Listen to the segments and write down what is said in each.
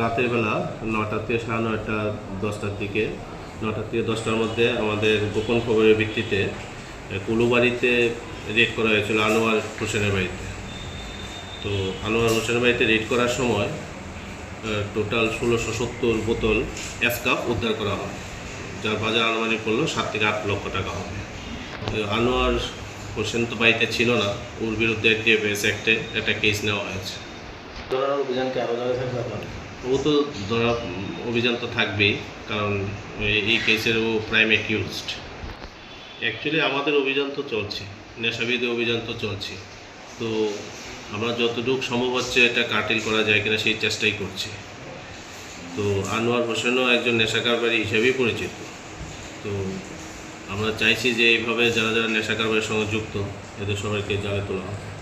রাতের বেলা নটা থেকে সাড়ে নয়টা, দশটার দিকে নটা থেকে দশটার মধ্যে আমাদের গোপন খবরের ভিত্তিতে কুলুবাড়িতে রেড করা হয়েছিল আনোয়ার হোসেনের বাড়িতে। তো আনোয়ার হোসেনের বাড়িতে রেড করার সময় টোটাল ষোলোশো সত্তর বোতল অ্যাসকাপ উদ্ধার করা হয়, যার বাজার আনুমানিক করল সাত থেকে আট লক্ষ টাকা হবে। আনোয়ার হোসেন তো বাড়িতে ছিল না, ওর বিরুদ্ধে ডিএফএস অ্যাক্টে একটা কেস নেওয়া হয়েছে। ধরার অভিযান কি আরও জায়গায় থাকবে ও তো ধরা অভিযান তো থাকবেই, কারণ এই- কেসের ও প্রাইম অ্যাকিউজড অ্যাকচুয়ালি আমাদের অভিযান তো চলছে, নেশাবিধি অভিযান তো চলছে। তো আমরা যতটুকু সম্ভব হচ্ছে এটা কাটিল করা যায় কিনা সেই চেষ্টাই করছি। তো আনোয়ার হোসেনও একজন নেশা কারবারি হিসেবেই পরিচিত। তো আমরা চাইছি যে এইভাবে যারা যারা নেশা কারবারের সঙ্গে যুক্ত, এদের সবাইকে জালে তোলা হবে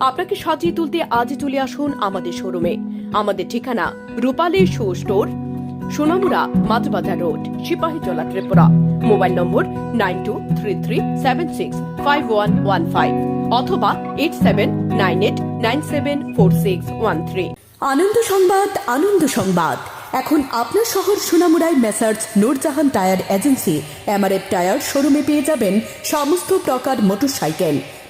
আপনাকে সাজিয়ে তুলতে আজ চলে আসুন আমাদের শোরুমে। আমাদের ঠিকানা Rupali show store, Sonamura Majhbazar road Sipahi Sipahijala Tripura. Mobile number nine two three three seven six five one one five অথবা eight seven nine eight nine seven four six one three. Ananda Sangbad Ananda Sangbad. এখন আপনার শহর সুনামুড়ায় messrs Nurjahan tyre agency. MRF tyre শোরুমে পেয়ে যাবেন সমস্ত প্রকার motorcycle.